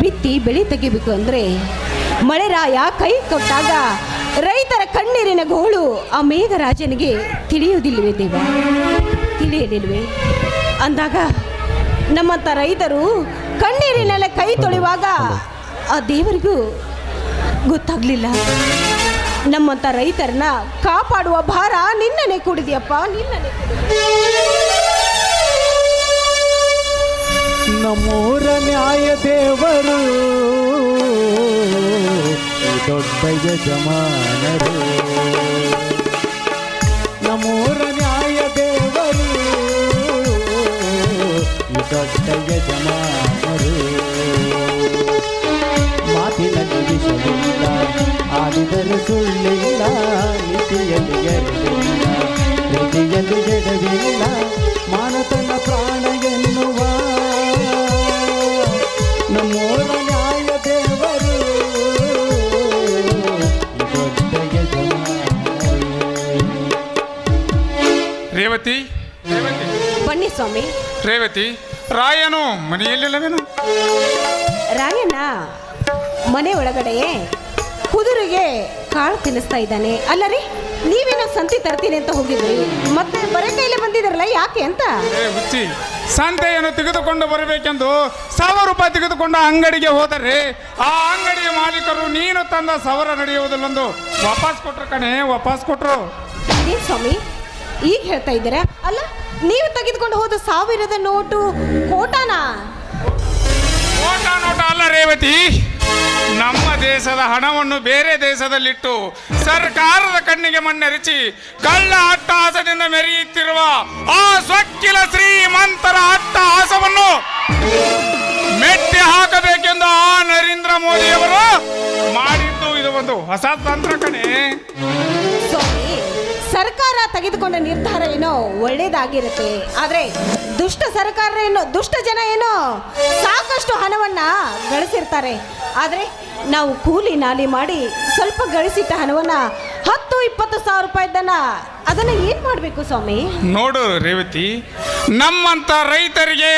ಬಿತ್ತಿ ಬೆಳೆ ತೆಗಿಬೇಕು ಅಂದರೆ ಮಳೆರಾಯ ಕೈ ಕೊಟ್ಟಾಗ ರೈತರ ಕಣ್ಣೀರಿನ ಗೋಳು ಆ ಮೇಘರಾಜನಿಗೆ ತಿಳಿಯುವುದಿಲ್ಲವೇ ದೇವ? ತಿಳಿಯಲಿಲ್ವೇ ಅಂದಾಗ ನಮ್ಮಂಥ ರೈತರು ಕಣ್ಣೀರಿನಲ್ಲೇ ಕೈ ತೊಳೆಯುವಾಗ ಆ ದೇವರಿಗೂ ಗೊತ್ತಾಗ್ಲಿಲ್ಲ. ನಮ್ಮಂಥ ರೈತರನ್ನ ಕಾಪಾಡುವ ಭಾರ ನಿನ್ನನೆ ಕೂಡಿದೆಯಪ್ಪ, ನಿನ್ನನೆ ನಮ್ಮೂರ ನ್ಯಾಯ ದೇವರು. ದೊಡ್ಡ ಯಜಮಾನರು. ನಮ್ಮೂರ ನ್ಯಾಯ ದೇವರು. ದೊಡ್ಡ ಯಜಮಾನರು. ರೇವತಿ ರಾಯನು ಮನೆಯಲ್ಲಿಲ್ಲವೇನು ರಾಯಣ್ಣ ಮನೆ ಒಳಗಡೆಯೇ ಕುದುರೆಗೆ ಕಾಳು ತಿನ್ನಿಸ್ತಾ ಇದ್ದಾನೆ. ಅಲ್ಲ ರೀ ನೀವೇನೋ ಸಂತಿ ತರ್ತೀನಿ ಅಂತ ಹೋಗಿದ್ರಿ. ಮತ್ತೆ ಬರೆ ಕೈಲೇ ಬಂದಿದ್ರಲ್ಲ ಯಾಕೆ ಅಂತ? ಏ ಹುಚ್ಚಿ ಸಂತೆಯನ್ನು ತೆಗೆದುಕೊಂಡು ಬರಬೇಕೆಂದು ಸಾವಿರ ರೂಪಾಯಿ ತೆಗೆದುಕೊಂಡು ಅಂಗಡಿಗೆ ಹೋದರೆ ಆ ಅಂಗಡಿಯ ಮಾಲೀಕರು ನೀನು ತಂದ ಸವರ ನಡೆಯುವುದಿಲ್ಲೊಂದು ವಾಪಸ್ ಕೊಟ್ರು ಕಣೆ ವಾಪಸ್ ಕೊಟ್ರು. ಸ್ವಾಮಿ? ಈಗ ಹೇಳ್ತಾ ಇದ್ದೀರಾ? ಅಲ್ಲ ನೀವು ತೆಗೆದುಕೊಂಡು ಹೋದ ಸಾವಿರದ ನೋಟು ಕೋಟಾನಾ? ಕೋಟಾ ನೋಟ ಅಲ್ಲ ರೇವತಿ. ನಮ್ಮ ದೇಶದ ಹಣವನ್ನು ಬೇರೆ ದೇಶದಲ್ಲಿಟ್ಟು ಸರ್ಕಾರದ ಕಣ್ಣಿಗೆ ಮಣ್ಣೆರಚಿ ಕಳ್ಳ ಅಟ್ಟಹಾಸದಿಂದ ಮೆರೆಯುತ್ತಿರುವ ಆ ಸ್ವಕ್ಕಿಲ ಶ್ರೀಮಂತರ ಅಟ್ಟಹಾಸವನ್ನು ಮೆಟ್ಟಿ ಹಾಕಬೇಕೆಂದು ಆ ನರೇಂದ್ರ ಮೋದಿಯವರು ಮಾಡಿದ್ದು ಇದು ಒಂದು ಹೊಸ ತಂತ್ರ ಕಣೆ. ಸರ್ಕಾರ ತೆಗೆದುಕೊಂಡ ನಿರ್ಧಾರ ಏನೋ ಒಳ್ಳೇದಾಗಿರುತ್ತೆ. ಆದ್ರೆ ದುಷ್ಟ ಸರ್ಕಾರ ಏನೋ, ದುಷ್ಟ ಜನ ಏನೋ ಸಾಕಷ್ಟು ಹಣವನ್ನ ಗಳಿಸಿರ್ತಾರೆ. ಆದ್ರೆ ನಾವು ಕೂಲಿ ನಾಲಿ ಮಾಡಿ ಸ್ವಲ್ಪ ಗಳಿಸಿಟ್ಟ ಹಣವನ್ನ ಹತ್ತು ಇಪ್ಪತ್ತು ಸಾವಿರ ರೂಪಾಯಿ ರೂಪಾಯಿದನ್ನ ಅದನ್ನ ಏನ್ ಮಾಡ್ಬೇಕು ಸ್ವಾಮಿ? ನೋಡು ರೇವತಿ ನಮ್ಮಂತ ರೈತರಿಗೆ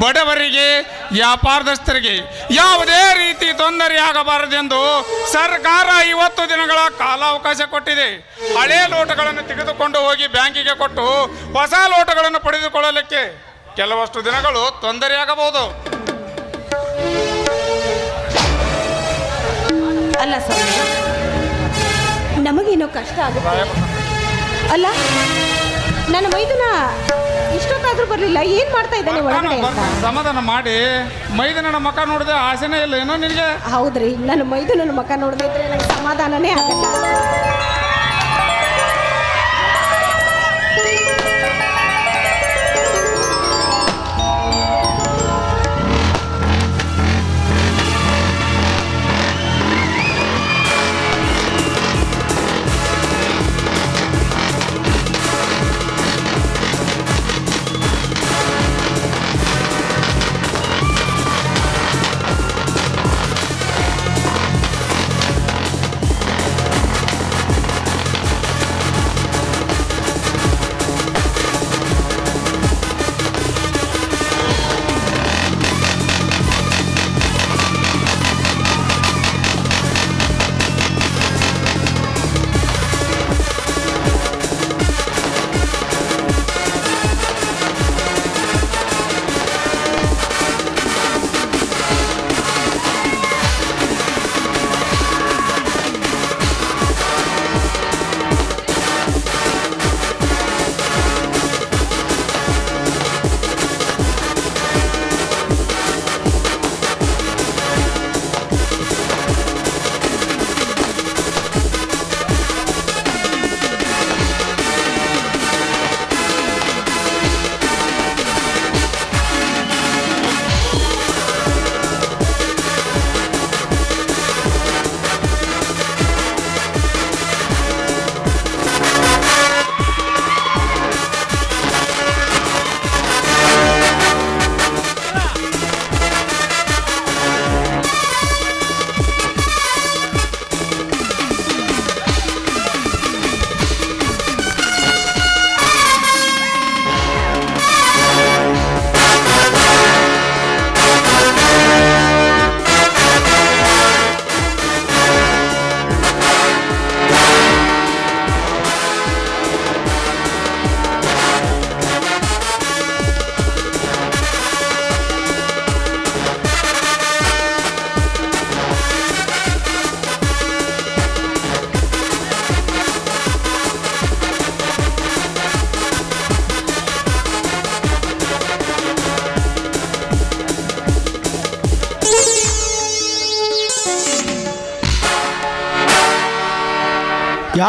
ಬಡವರಿಗೆ ವ್ಯಾಪಾರದಸ್ಥರಿಗೆ ಯಾವುದೇ ರೀತಿ ತೊಂದರೆ ಆಗಬಾರದೆಂದು ಸರ್ಕಾರ ಇವತ್ತು ದಿನಗಳ ಕಾಲಾವಕಾಶ ಕೊಟ್ಟಿದೆ. ಹಳೆ ಲೋಟಗಳನ್ನು ತೆಗೆದುಕೊಂಡು ಹೋಗಿ ಬ್ಯಾಂಕಿಗೆ ಕೊಟ್ಟು ಹೊಸ ಲೋಟಗಳನ್ನು ಪಡೆದುಕೊಳ್ಳಲಿಕ್ಕೆ ಕೆಲವಷ್ಟು ದಿನಗಳು ತೊಂದರೆಯಾಗಬಹುದು ಅಲ್ಲ ಸ್ವಾಮಿ ನಮಗೇನೋ ಕಷ್ಟ ಆಗುತ್ತೆ. ಅಲ್ಲ ನನ್ನ ಮೈದನ ಇಷ್ಟೊತ್ತಾದ್ರೂ ಬರಲಿಲ್ಲ ಏನ್ ಮಾಡ್ತಾ ಇದ್ದಾನೆ ಒಳಗಡೆ ಅಂತ? ಸಮಾಧಾನ ಮಾಡಿ ಮೈದನ ಮಕ ನೋಡಿದೆ ಆಸೆನೇ ಇಲ್ಲ ಏನೋ ನಿನಗೆ? ಹೌದ್ರಿ ನನ್ನ ಮೈದನ ಮಕ ನೋಡಿದ್ರೆ ನನಗೆ ಸಮಾಧಾನನೇ ಆಗಲ್ಲ.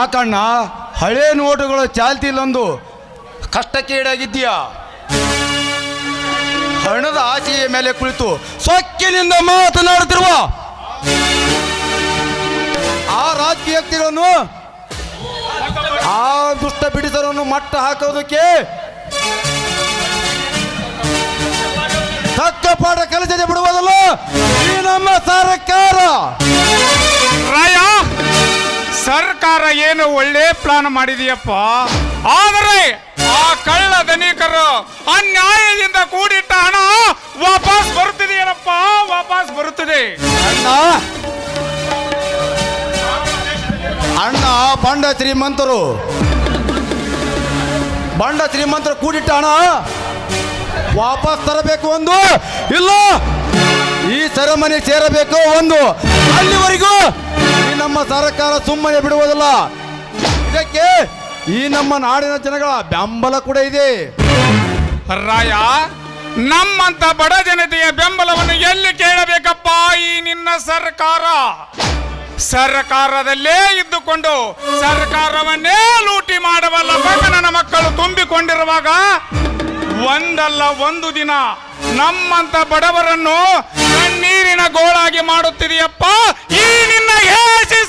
ಯಾಕಣ್ಣ ಹಳೆ ನೋಟುಗಳು ಚಾಲ್ತಿಲ್ಲೊಂದು. ಕಷ್ಟಕ್ಕೆ ಈಡಾಗಿದ್ದೀಯಾ ಹಣದ ಆಸೆಯ ಮೇಲೆ ಕುಳಿತು ಸೊಕ್ಕಿನಿಂದ ಮಾತನಾಡುತ್ತಿರುವ ಆ ರಾಜಕೀಯ ವ್ಯಕ್ತಿಗಳನ್ನು, ಆ ದುಷ್ಟ ಬಿಡಿಸರನ್ನು ಮಟ್ಟ ಹಾಕೋದಕ್ಕೆ ತಕ್ಕ ಪಾಠ ಕಲಿಸದೆ ಬಿಡುವುದಲ್ಲ, ಈ ನಮ್ಮ ಸರ್ಕಾರ. ರಾಯ! ಸರ್ಕಾರ ಏನು ಒಳ್ಳೆ ಪ್ಲಾನ್ ಮಾಡಿದೆಯಪ್ಪ? ಆದರೆ ಆ ಕಳ್ಳ ಧನಿಕರು ಅನ್ಯಾಯದಿಂದ ಕೂಡಿಟ್ಟ ಹಣ ವಾಪಸ್ ಬರುತ್ತಿದೆಯೇನಪ್ಪ? ವಾಪಸ್ ಬರುತ್ತದೆ. ಅಣ್ಣ. ಅಣ್ಣ, ಬಂಡ ಶ್ರೀಮಂತರು. ಬಂಡ ಶ್ರೀಮಂತರು ಕೂಡಿಟ್ಟ ಹಣ ವಾಪಸ್ ತರಬೇಕು ಒಂದು, ಇಲ್ಲ, ಈ ಸೆರೆಮನಿ ಸೇರಬೇಕು ಒಂದು. ಅಲ್ಲಿವರೆಗೂ ಈ ನಮ್ಮ ಸರ್ಕಾರ ಸುಮ್ಮನೆ ಬಿಡುವುದಿಲ್ಲ. ಇದಕ್ಕೆ ಈ ನಮ್ಮ ನಾಡಿನ ಜನಗಳ ಬೆಂಬಲ ಕೂಡ ಇದೆ. ರಾಯ, ನಮ್ಮಂತ ಬಡ ಜನತೆಯ ಬೆಂಬಲವನ್ನು ಎಲ್ಲಿ ಕೇಳಬೇಕಪ್ಪ ಈ ನಿನ್ನ ಸರ್ಕಾರ? ಸರ್ಕಾರದಲ್ಲೇ ಇದ್ದುಕೊಂಡು ಸರ್ಕಾರವನ್ನೇ ಲೂಟಿ ಮಾಡಬಲ್ಲ ನನ್ನ ಮಕ್ಕಳು ತುಂಬಿಕೊಂಡಿರುವಾಗ ಒಂದಲ್ಲ ಒಂದು ದಿನ ನಮ್ಮಂತ ಬಡವರನ್ನು ಕಣ್ಣೀರಿನ ಗೋಳಾಗಿ ಮಾಡುತ್ತಿದೆಯಪ್ಪ? ಈ ನಿನ್ನ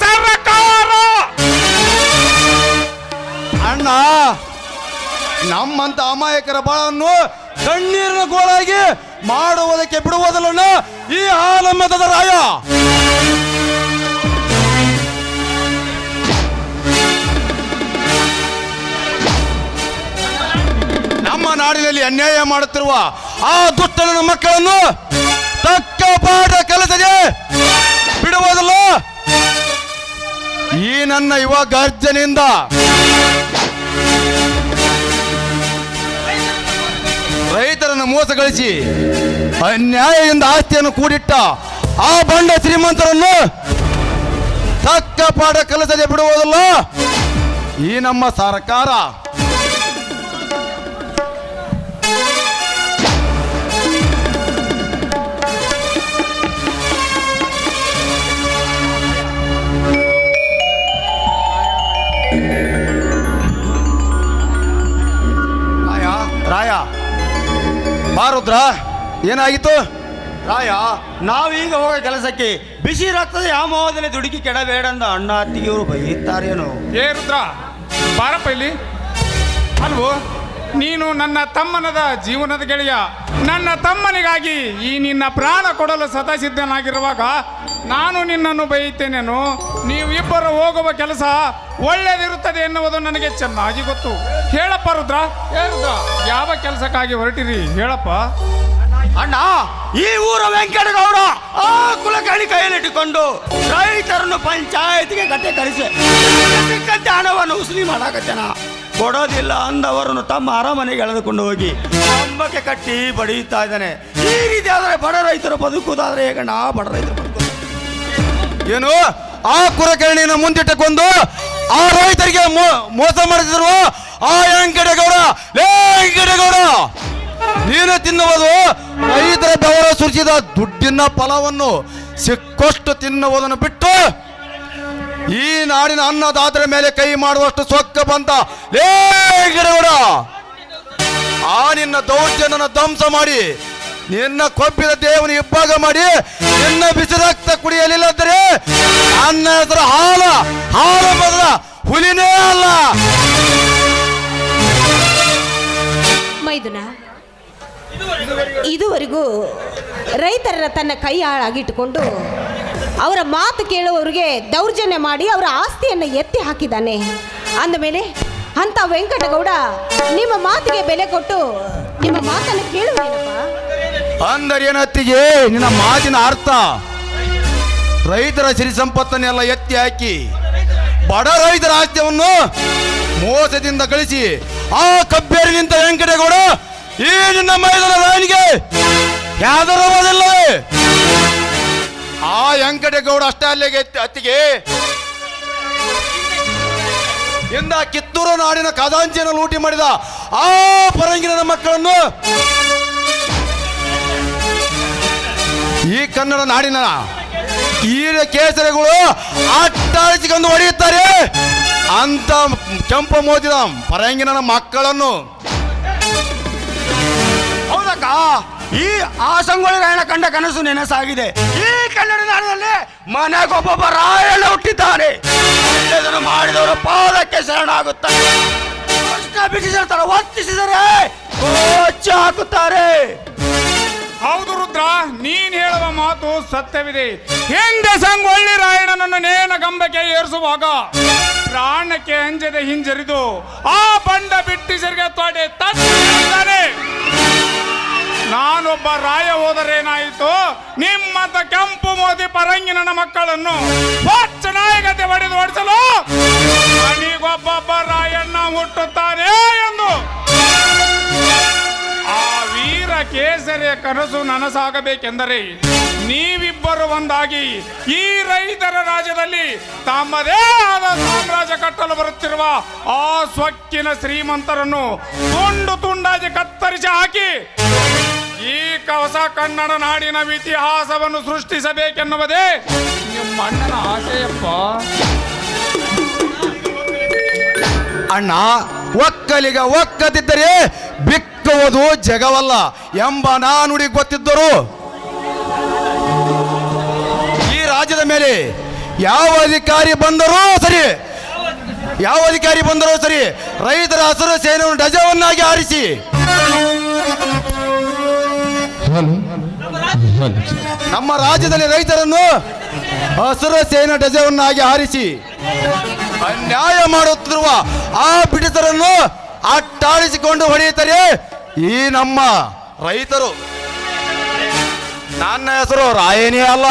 ಸರ್ಕಾರ! ಅಣ್ಣ, ನಮ್ಮಂತ ಅಮಾಯಕರ ಬಾಳನ್ನು ಕಣ್ಣೀರಿನ ಗೋಳಾಗಿ ಮಾಡುವುದಕ್ಕೆ ಬಿಡುವುದಲ್ಲ ಈ ಹಾಲಮ್ಮತದ ರಾಯ. ನಾಡಿನಲ್ಲಿ ಅನ್ಯಾಯ ಮಾಡುತ್ತಿರುವ ಆ ದುಷ್ಟನ ಮಕ್ಕಳನ್ನು ತಕ್ಕ ಪಾಠ ಕಲಿಸದೆ ಬಿಡುವುದಿಲ್ಲ. ಈ ನನ್ನ ಯುವ ಗರ್ಜನೆಯಿಂದ ರೈತರನ್ನು ಮೋಸಗೊಳಿಸಿ ಅನ್ಯಾಯದಿಂದ ಆಸ್ತಿಯನ್ನು ಕೂಡಿಟ್ಟ ಆ ಬಂಡ ಶ್ರೀಮಂತರನ್ನು ತಕ್ಕ ಪಾಠ ಕಲಿಸದೆ ಬಿಡುವುದಲ್ಲ. ಈ ನಮ್ಮ ಸರ್ಕಾರ ಬಾರುದ್ರ ಏನಾಗಿತ್ತು ರಾಯ ನಾವೀಗ ಹೋಗೋ ಕೆಲಸಕ್ಕೆ ಬಿಸಿ ರಕ್ತದ ಯಾಮೋಹದಲ್ಲಿ ದುಡುಕಿ ಕೆಡಬೇಡಂದ ಅಣ್ಣ ಅತ್ತಿಗೆಯವರು ಬೈಯುತ್ತಾರೇನು? ಏ ರುದ್ರ ಬಾರಪ್ಪ ಇಲ್ಲಿ. ಅಲ್ವೋ ನೀನು ನನ್ನ ತಮ್ಮನದ ಜೀವನದ ಗೆಳೆಯ. ನನ್ನ ತಮ್ಮನಿಗಾಗಿ ಈ ನಿನ್ನ ಪ್ರಾಣ ಕೊಡಲು ಸದಸಿದ್ಧನಾಗಿರುವಾಗ ನಾನು ನಿನ್ನನ್ನು ಬೈಯುತ್ತೇನೇನು? ನೀವು ಇಬ್ಬರು ಹೋಗುವ ಕೆಲಸ ಒಳ್ಳೆಯದಿರುತ್ತದೆ ಎನ್ನುವುದು ನನಗೆ ಚೆನ್ನಾಗಿ ಗೊತ್ತು. ಹೇಳಪ್ಪ ರುದ್ರ. ಏ ರುದ್ರ, ಯಾವ ಕೆಲಸಕ್ಕಾಗಿ ಹೊರಟಿರಿ? ಹೇಳಪ್ಪ. ಅಣ್ಣ, ಈ ಊರ ವೆಂಕಟಗೌಡ, ಆ ಕುಲಕರ್ಣಿ ಕೈಯಲ್ಲಿಟ್ಟುಕೊಂಡು ರೈತರನ್ನು ಪಂಚಾಯತಿಗೆ ಕಟ್ಟೆ ಕರೆಸಿ ಸಿಕ್ಕಂತೆ ಹಣವನ್ನು ಉಸುಲಿ ಮಾಡಾಕತ್ತೇನ? ಕೊಡೋದಿಲ್ಲ ಅಂದವರನ್ನು ತಮ್ಮ ಅರಮನೆಗೆ ಎಳೆದುಕೊಂಡು ಹೋಗಿ, ಕಂಬಕ್ಕೆ ಕಟ್ಟಿ ಬಡಿಯುತ್ತಾ ಇದ್ದಾನೆ. ಈ ರೀತಿ ಆದರೆ ಬಡ ರೈತರು ಬದುಕುವುದಾದ್ರೆ ಹೇಗಣ್ಣ? ಬಡ ರೈತರು ಏನು? ಆ ಕುರಕರ್ಣಿಯನ್ನು ಮುಂದಿಟ್ಟುಕೊಂಡು ಆ ರೈತರಿಗೆ ಮೋಸ ಮಾಡುತ್ತಿರುವ ಆ ವೆಂಕಟಗೌಡ ವೆಂಕಟಗೌಡ! ನೀನು ತಿನ್ನುವುದು ರೈತರ ಬೆವರ ಸುರಿಸಿದ ದುಡ್ಡಿನ ಫಲವನ್ನು ಸಿಕ್ಕಷ್ಟು ತಿನ್ನುವುದನ್ನು ಬಿಟ್ಟು ಈ ನಾಡಿನ ಅನ್ನದಾತರ ಮೇಲೆ ಕೈ ಮಾಡುವಷ್ಟು ಸೊಕ್ಕ ಬಂತ ಲೇ ಗೌಡ ಆ ನಿನ್ನ ದೌರ್ಜನ್ಯನ ಧ್ವಂಸ ಮಾಡಿ ನಿನ್ನ ಕೊಬ್ಬಿದ ದೇವನ ಇಬ್ಬಾಗ ಮಾಡಿ ನಿನ್ನ ಬಿಸಿ ರಕ್ತ ಅಂದ್ರೆ ನನ್ನ ಹೆಸರು ಹಾಲ. ಹಾಲ ಬದಲ ಹುಲಿನೇ ಅಲ್ಲ. ಮೈದುನ, ಇದುವರೆಗೂ ರೈತರ ತನ್ನ ಕೈ ಹಾಳಾಗಿಟ್ಟುಕೊಂಡು ಅವರ ಮಾತು ಕೇಳುವವರಿಗೆ ದೌರ್ಜನ್ಯ ಮಾಡಿ ಅವರ ಆಸ್ತಿಯನ್ನು ಎತ್ತಿ ಹಾಕಿದ್ದಾನೆ. ಅಂದಮೇಲೆ ಅಂತ ವೆಂಕಟಗೌಡ ನಿಮ್ಮ ಮಾತಿಗೆ ಬೆಲೆ ಕೊಟ್ಟು ನಿಮ್ಮ ಮಾತನ್ನು ಕೇಳುವೇನಪ್ಪ ಅಂದರೇನತ್ತಿಗೆ ನಿನ್ನ ಮಾತಿನ ಅರ್ಥ. ರೈತರ ಸಿರಿ ಸಂಪತ್ತನ್ನೆಲ್ಲ ಎತ್ತಿ ಹಾಕಿ, ಬಡ ರೈತರ ಆಸ್ತಿಯನ್ನು ಮೋಸದಿಂದ ಗಳಿಸಿ, ಆ ಕಬ್ಬೇರಿ ನಿಂತ ವೆಂಕಟೇಗೌಡ ಈ ನಿನ್ನ ಮೈದನ ರಾಯನಿಗೆ ಯಾದರವಾದಿಲ್ಲವೇ? ಆ ವೆಂಕಟೇಗೌಡ ಅಷ್ಟೇ ಅಲ್ಲಿಗೆ ಅತ್ತಿಗೆ. ಇಂದ ಕಿತ್ತೂರು ನಾಡಿನ ಖಜಾಂಚಿಯನ್ನು ಲೂಟಿ ಮಾಡಿದ ಆ ಪರಂಗಿನ ಮಕ್ಕಳನ್ನು ಕನ್ನಡ ನಾಡಿನ ಈರ ಕೇಸರಿಗಳು ಅಟ್ಟಾಳಿಸಿಕೊಂಡು ಹೊಡೆಯುತ್ತಾರೆ. ಅಂತ ಕೆಂಪು ಮೋದಿದ ಪರಂಗಿನ ಮಕ್ಕಳನ್ನು. ಹೌದಕ್ಕ? ಈ ಆಸಂಗೋಳಿ ರಾಯಣ ಕಂಡ ಕನಸು ನೆನಸಾಗಿದೆ. ಈ ಕನ್ನಡ ನಾಡಿನಲ್ಲಿ ಮನೆಗೊಬ್ಬೊಬ್ಬ ರಾಯಣ್ಣ ಹುಟ್ಟಿದ್ದಾನೆ. ಮಾಡಿದವರ ಪಾದಕ್ಕೆ ಶರಣಾಗುತ್ತಾರೆ ಕೃಷ್ಣ ಬಿಡಿಸಿರ್ತಾರೆ ವರ್ತಿಸಿದರೆ ಹಾಕುತ್ತಾರೆ. ಹೌದು ರುದ್ರ, ನೀನ್ ಹೇಳುವ ಮಾತು ಸತ್ಯವಿದೆ. ಹಿಂದೆ ಸಂಗೊಳ್ಳಿ ರಾಯಣ್ಣನನ್ನು ನೇನ ಗಂಬಕ್ಕೆ ಏರಿಸುವಾಗ ಪ್ರಾಣಕ್ಕೆ ಅಂಜದೆ ಹಿಂಜರಿದು ಆ ಬಂಡ ಬಿಟ್ಟಿಸರಿಗೆ ತೊಡೆ ತಟ್ಟಿದ್ದಾನೆ. ನಾನೊಬ್ಬ ರಾಯ ಹೋದರೇನಾಯಿತು? ನಿಮ್ಮಂತ ಕೆಂಪು ಮೋದಿ ಪರಂಗಿನ ಮಕ್ಕಳನ್ನು ಹೊಚ್ಚ ನಾಯಕತೆ ಹೊಡೆದು ಓಡಿಸಲು ನನಗೊಬ್ಬೊಬ್ಬ ರಾಯಣ್ಣ ಹುಟ್ಟುತ್ತಾನೆ ಎಂದು. ಆ ವೀರ ಕೇಸರಿಯ ಕನಸು ನನಸಾಗಬೇಕೆಂದರೆ ನೀವಿಬ್ಬರು ಒಂದಾಗಿ ಈ ರೈತರ ರಾಜ್ಯದಲ್ಲಿ ತಮ್ಮದೇ ಆದ ಸಾಮ್ರಾಜ್ಯ ಕಟ್ಟಲು ಬರುತ್ತಿರುವ ಆ ಸ್ವಕ್ಕಿನ ಶ್ರೀಮಂತರನ್ನು ತುಂಡು ತುಂಡಾಗಿ ಕತ್ತರಿಸಿ ಹಾಕಿ ಈ ಕವಸ ಕನ್ನಡ ನಾಡಿನ ಇತಿಹಾಸವನ್ನು ಸೃಷ್ಟಿಸಬೇಕೆನ್ನುವುದೇ ನಿಮ್ಮ ಅಣ್ಣನ ಆಶಯಪ್ಪ. ಅಣ್ಣ ಒಕ್ಕಲಿಗ ಒಕ್ಕದಿದ್ದರೆ ಬಿಕ್ಕುವುದು ಜಗವಲ್ಲ ಎಂಬ ನಾನುಡಿ ಗೊತ್ತಿದ್ದರು. ಈ ರಾಜ್ಯದ ಮೇಲೆ ಯಾವ ಅಧಿಕಾರಿ ಬಂದರೂ ಸರಿ, ಯಾವ ಅಧಿಕಾರಿ ಬಂದರೂ ಸರಿ ರೈತರ ಹಸಿರು ಸೇನೆಯನ್ನು ಧ್ವಜವನ್ನಾಗಿ ಆರಿಸಿ ನಮ್ಮ ರಾಜ್ಯದಲ್ಲಿ ರೈತರನ್ನು ಹಸಿರು ಸೇನೆ ಧ್ವಜವನ್ನಾಗಿ ಹಾರಿಸಿ. ಅನ್ಯಾಯ ಮಾಡುತ್ತಿರುವ ಆ ಬಿಡಿತರನ್ನು ಅಟ್ಟಾಡಿಸಿಕೊಂಡು ಹೊಡೆಯುತ್ತಾರೆ ಈ ನಮ್ಮ ರೈತರು. ನನ್ನ ಹೆಸರು ರಾಯನೇ ಅಲ್ಲ.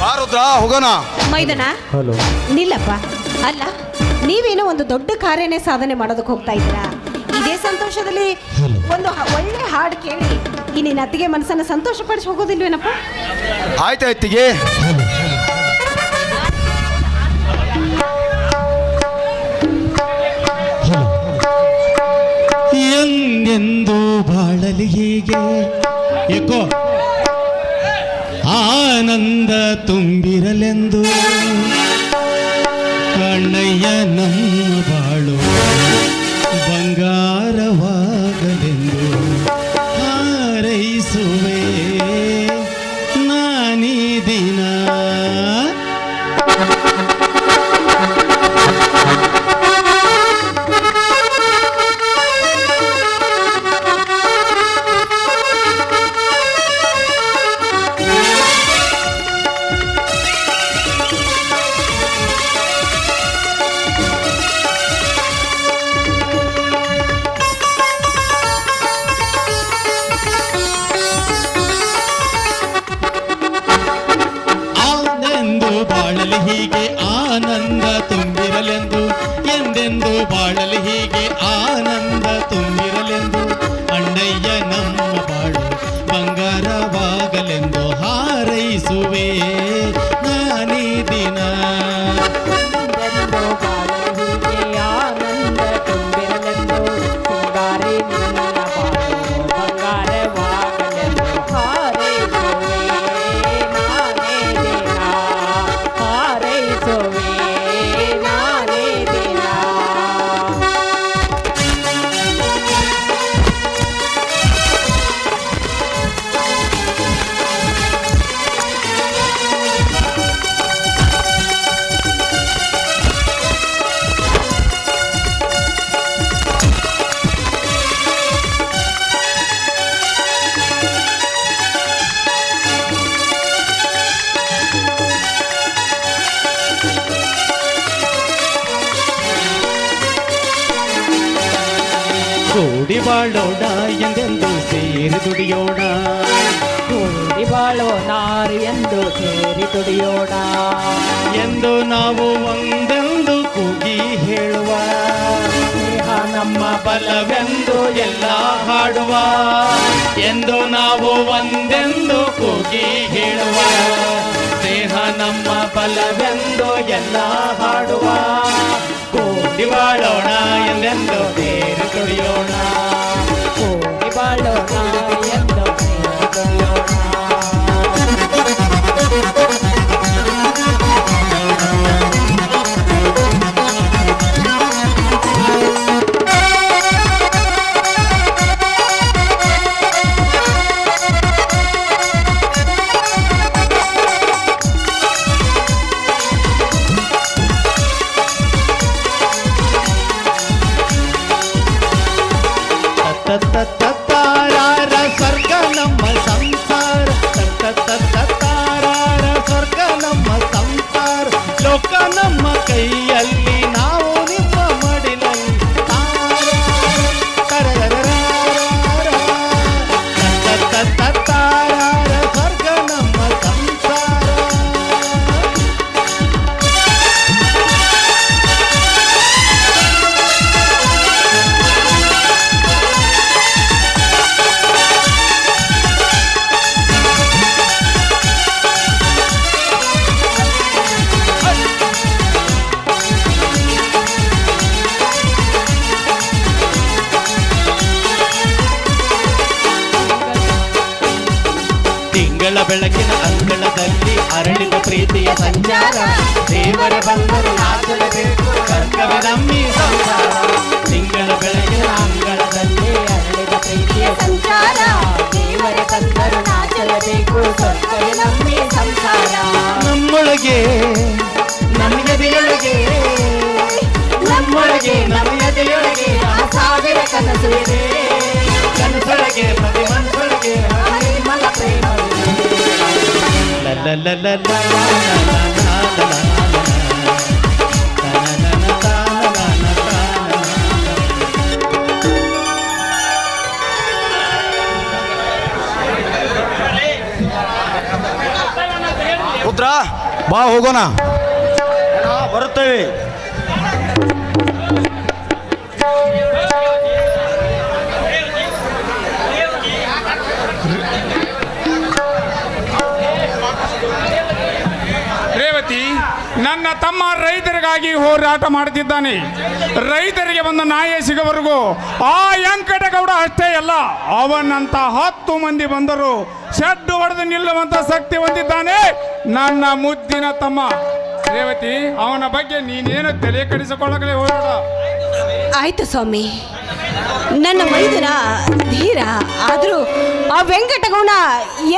ಬಾರುದ್ರ ಹೋಗೋಣ. ಮೈದನ? ಹಲೋ. ನಿಲ್ಲಪ್ಪ. ಅಲ್ಲ ನೀವೇನೋ ಒಂದು ದೊಡ್ಡ ಕಾರ್ಯನೇ ಸಾಧನೆ ಮಾಡೋದಕ್ಕೆ ಹೋಗ್ತಾ ಇದ್ದೀರಾ? ಇದೇ ಸಂತೋಷದಲ್ಲಿ ಒಂದು ಹ- ಒಳ್ಳೆ ಹಾಡು ಕೇಳಿ. ಈ ನಿನ್ನ ಅತ್ತಿಗೆ ಮನಸ್ಸನ್ನ ಸಂತೋಷಪಡಿಸಿ ಹೋಗೋದಿಲ್ವೇನಪ್ಪ? ಆಯ್ತಾಯ್ತಿಗೆ ಎಂದೆಂದು ಬಾಳಲಿ ಹೀಗೆ. ಏಕೋ ಆನಂದ ತುಂಬಿರಲೆಂದು. ಕಣ್ಣಯ್ಯ ನಮ್ಮ ಕೂಡಿ ಬಾಳೋಣ ಎಂದೆಂದು ಸೇರಿ ದುಡಿಯೋಣ. ಕೂಡಿ ಬಾಳೋಣ ಎಂದು ಸೇರಿ ದುಡಿಯೋಣ. ಎಂದು ನಾವು ಒಂದೆಂದು ಕೂಗಿ ಹೇಳುವ. ಸ್ನೇಹ ನಮ್ಮ ಬಲವೆಂದು ಎಲ್ಲ ಹಾಡುವ. ಎಂದು ನಾವು ಒಂದೆಂದು ಕೂಗಿ ಹೇಳುವ. ಸ್ನೇಹ ನಮ್ಮ ಬಲವೆಂದು ಎಲ್ಲ ಹಾಡುವ. ಕೂಡಿ ಬಾಳೋಣ ಎಂದೆಂದು ಬೇರೆ ತುಳಿಯೋಣ. ಕೂಡಿ ಬಾಳೋಣ ಎಂದು ಬೇರೆ ದುಡಿಯೋಣ ಬೆಳಕಿನ ಅಂಗಳದಲ್ಲಿ ಅರಳಿದ ಪ್ರೀತಿಯ ಸಂಚಾರ. ದೇವರ ಬಂದರು ನಾಚಲೇಬೇಕು, ಕರ್ತವ್ಯ ನಮ್ಮಿ ಸಂಸಾರ. ತಿಂಗಳ ಬೆಳಕಿನ ಅಂಗಳದಲ್ಲಿ ಅರಳಿದ ಪ್ರೀತಿಯ ಸಂಚಾರ. ದೇವರ ಬಂದರು ನಾಚಲಬೇಕು, ಕರ್ತವ್ಯ ನಮ್ಮಿ ಸಂಸಾರ. ನಮ್ಮೊಳಗೆ ನಮ್ಮದೆಯೊಳಗೆ ನಮ್ಮೊಳಗೆ ನಮ್ಮದೆಯೊಳಗೆ ಆ ಸಾವಿರ ಕನಸು ಇದೆ. ಪುತ್ರ ಬಾ ಹೋಗೋಣ. ಬರುತ್ತೇವೆ. ಹೋರಾಟ ಮಾಡುತ್ತಿದ್ದಾನೆ. ರೈತರಿಗೆ ಬಂದ ನ್ಯಾಯ ಸಿಗೋವರೆಗೂ ಆ ವೆಂಕಟಗೌಡ ಅಷ್ಟೇ ಅಲ್ಲ, ಅವನಂತ ಹತ್ತು ಮಂದಿ ಬಂದರು ಶೆಡ್ ಹೊಡೆದು ನಿಲ್ಲುವಂತ ಶಕ್ತಿ ಹೊಂದಿದ್ದಾನೆ. ನನ್ನ ಮುದ್ದಿನ ತಮ್ಮ. ರೇವತಿ, ಅವನ ಬಗ್ಗೆ ನೀನೇನು ತಲೆ ಕಡಿಸಿಕೊಳ್ಳಗಲೇ ಹೋರಾಡ ಆಯ್ತು ಸ್ವಾಮಿ. ನನ್ನ ಮೈದುನ ಧೀರ, ಆದರೂ ಆ ವೆಂಕಟಗೌಡ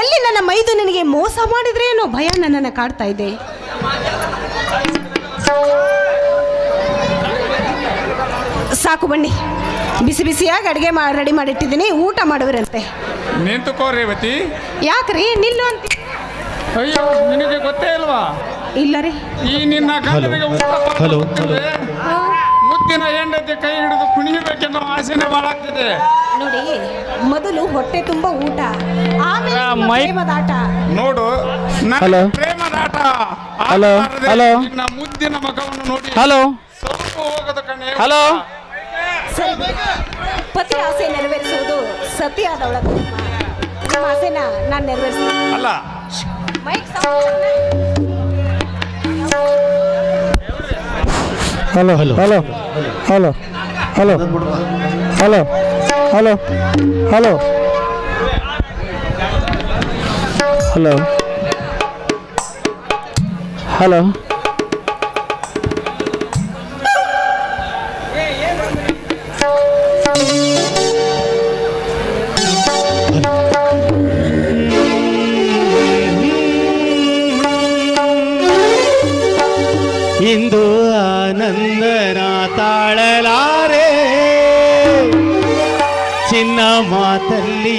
ಎಲ್ಲಿ ನನ್ನ ಮೈದು ನನಗೆ ಮೋಸ ಮಾಡಿದ್ರೆ ಭಯ ನನ್ನನ್ನು ಕಾಡ್ತಾ ಇದೆ. ಸಾಕು ಬನ್ನಿ. ಬಿಸಿ ಬಿಸಿಯಾಗಿ ಅಡುಗೆ ಮಾಡಿ ರೆಡಿ ಮಾಡಿಟ್ಟಿದ್ದೀನಿ ಊಟ ಮಾಡುವಿರಂತೆ. ನಿಂತುಕೋ ರೇವತಿ. ಯಾಕ್ರಿ? ನಿಲ್ಲು ಅಂತ. ಅಯ್ಯೋ ನಿನಗೆ ಗೊತ್ತೇ ಇಲ್ವಾ? ಇಲ್ಲ ರೀ. ಈ ನಿನ್ನ ಗಂಡನಿಗೆ ಊಟ ಹಲೋ, ಮುತ್ತಿನ ಹೆಂಡತಿ ಕೈ ಹಿಡಿದು ಕುಣಿಯಬೇಕೆನ್ನೋ ಆಸೆನೇ ಮಾಡಾಗ್ತಿದೆ ನೋಡಿ ಮೊದಲು ಹೊಟ್ಟೆ ತುಂಬ ಊಟ ಆಮೇಲೆ ಮೈ- ಪ್ರೇಮದಾಟ ನೋಡು ನನ್ನ. ಪ್ರೇಮದಾಟ ಹಲೋ. ಹಲೋ. ಮುಂದಿನ ಮುದ್ದಿನ ಮಗವನ್ನು ನೋಡಿ. ಹಲೋ ಸ್ವಲ್ಪ ಹೋಗದ ಕಣೆ. ಹಲೋ ಸರಿ ಪತಿ ಆಸೆ ನೆರವೇರಿಸುವುದು ಸತಿ ಆದವಳ ನಿಮ್ಮ ಆಸೆನ ನಾನು ನೆರವೇರಿಸ್ತೀನಿ. ಅಲ್ಲ. Mic sound hello hello hello hello hello hello hello hello hello hello. ಇಂದು ಆನಂದನ ತಾಳಲಾರೆ. ಚಿನ್ನ ಮಾತಲ್ಲಿ